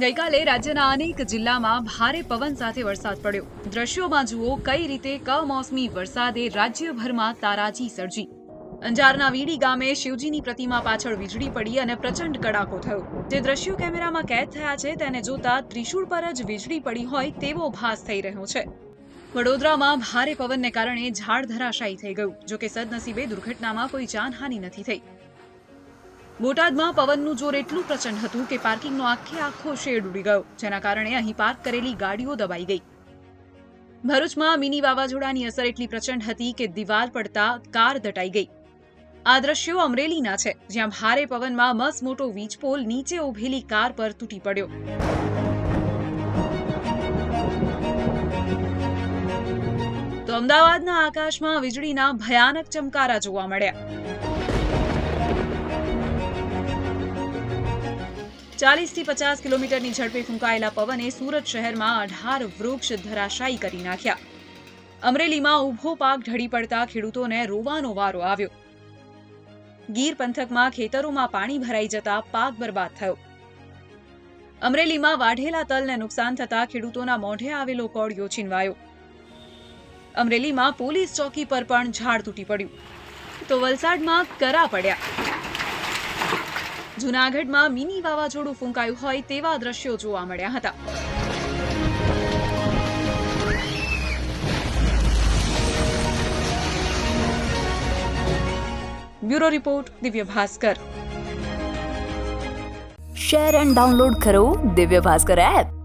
ગઈકાલે રાજ્યના અનેક જિલ્લામાં ભારે પવન સાથે વરસાદ પડ્યો. દ્રશ્યોમાં જુઓ કઈ રીતે કમોસમી વરસાદે રાજ્યભરમાં તારાજી સર્જી. અંજારના વીડી ગામે શિવજીની પ્રતિમા પાછળ વીજળી પડી અને પ્રચંડ કડાકો થયો. જે દ્રશ્યો કેમેરામાં કેદ થયા છે, તેને જોતા ત્રિશૂળ પર જ વીજળી પડી હોય તેવો ભાસ થઈ રહ્યો છે. વડોદરામાં ભારે પવનને કારણે ઝાડ ધરાશાયી થઈ ગયું, જોકે સદનસીબે દુર્ઘટનામાં કોઈ જાનહાનિ નથી થઈ. બોટાદમાં પવનનું જોર એટલું પ્રચંડ હતું કે પાર્કિંગનો આખે આખો શેડ ઉડી ગયો, જેના કારણે અહીં પાર્ક કરેલી ગાડીઓ દબાઈ ગઈ. ભરૂચમાં મિની વાવાઝોડાની અસર એટલી પ્રચંડ હતી કે દિવાલ પડતા કાર દટાઈ ગઈ. આ દ્રશ્યો અમરેલીના છે, જ્યાં ભારે પવનમાં મસ મોટો વીજપોલ નીચે ઉભેલી કાર પર તૂટી પડ્યો. તો અમદાવાદના આકાશમાં વીજળીના ભયાનક ચમકારા જોવા મળ્યા. ચાલીસથી પચાસ કિલોમીટરની ઝડપે ફૂંકાયેલા પવને સુરત શહેરમાં અઢાર વૃક્ષ ધરાશાયી કરી નાખ્યા. અમરેલીમાં ઊભો પાક ઢળી પડતા ખેડૂતોને રોવાનો વારો આવ્યો. ગીર પંથકમાં ખેતરોમાં પાણી ભરાઈ જતા પાક બરબાદ થયો. અમરેલીમાં વાઢેલા તલને નુકસાન થતા ખેડૂતોના મોઢે આવેલો કોળિયો છીનવાયો અમરેલીમાં પોલીસ ચોકી પર પણ ઝાડ તૂટી પડ્યું. તો વલસાડમાં કરા પડ્યા. જૂનાગઢમાં મિની વાવાઝોડું ફૂંકાયું હોય તેવા દ્રશ્યો જોવા મળ્યા હતા. Bureau report, Divya Bhaskar. Share and download કરો દિવ્ય ભાસ્કર એપ.